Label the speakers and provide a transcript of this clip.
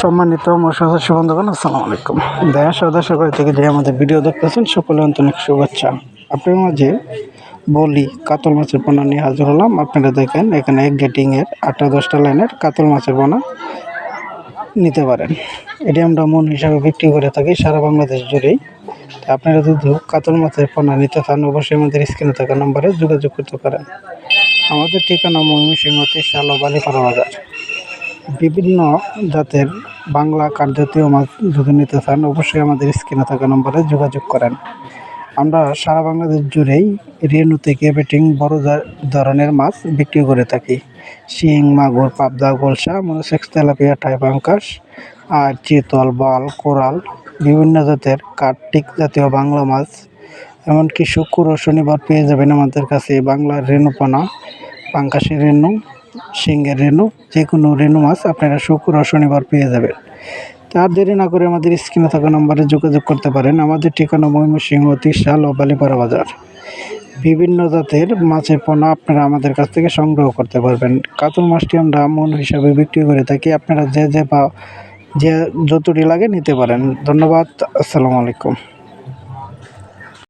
Speaker 1: সম্মানিত সদস্য বন্ধুগণ, আসসালামু আলাইকুম। দেশ ও করে থেকে যে আমাদের ভিডিও দেখতেছেন সকলে আন্তরিক শুভেচ্ছা। আপনার মাঝে বলি, কাতল মাছের পোনা নিয়ে হাজির হলাম। আপনারা দেখেন, এখানে এক গেটিংয়ের আটটা দশটা লাইনের কাতল মাছের পোনা নিতে পারেন। এটি আমরা মন হিসাবে বিক্রি করে থাকি সারা বাংলাদেশ জুড়েই। আপনারা যদি কাতল মাছের পোনা নিতে চান, অবশ্যই আমাদের স্ক্রিনে থাকা নম্বরে যোগাযোগ করতে পারেন। আমাদের ঠিকানা ময়মনসিংহ শালো বালিপাড়া বাজার। বিভিন্ন জাতের বাংলা কার্যতীয় মাছ যদি নিতে চান, অবশ্যই আমাদের স্ক্রিনে থাকা নম্বরে যোগাযোগ করেন। আমরা সারা বাংলাদেশ জুড়েই রেনু থেকে বেটিং বড় ধরনের মাছ বিক্রি করে থাকি। শিং, মাগুর, পাবদা, গোলসা, মনোসেক্স, তেলাপিয়া টাইপাঙ্কাস আর চিতল, বল, কোরাল, বিভিন্ন জাতের কার্তিক জাতীয় বাংলা মাছ। এমনকি শুক্র ও শনিবার পেয়ে যাবেন আমাদের কাছে বাংলার রেণুপনা পাঙ্কাশের রেণু সিংহের রেণু যে কোনো রেণু মাছ আপনারা শুক্র শনিবার পেয়ে যাবেন। তার দেরি না করে আমাদের স্ক্রিনে থাকা নম্বরে যোগাযোগ করতে পারেন। আমাদের ঠিকানা ময়মনসিংহ তিরশাল ও বালিপাড়া বাজার। বিভিন্ন জাতের মাছের পোনা আপনারা আমাদের কাছ থেকে সংগ্রহ করতে পারবেন। কাতল মাছটি আমরা মন হিসাবে বিক্রি করে থাকি। আপনারা যে যে বা যে যতটি লাগে নিতে পারেন। ধন্যবাদ। আসসালামু আলাইকুম।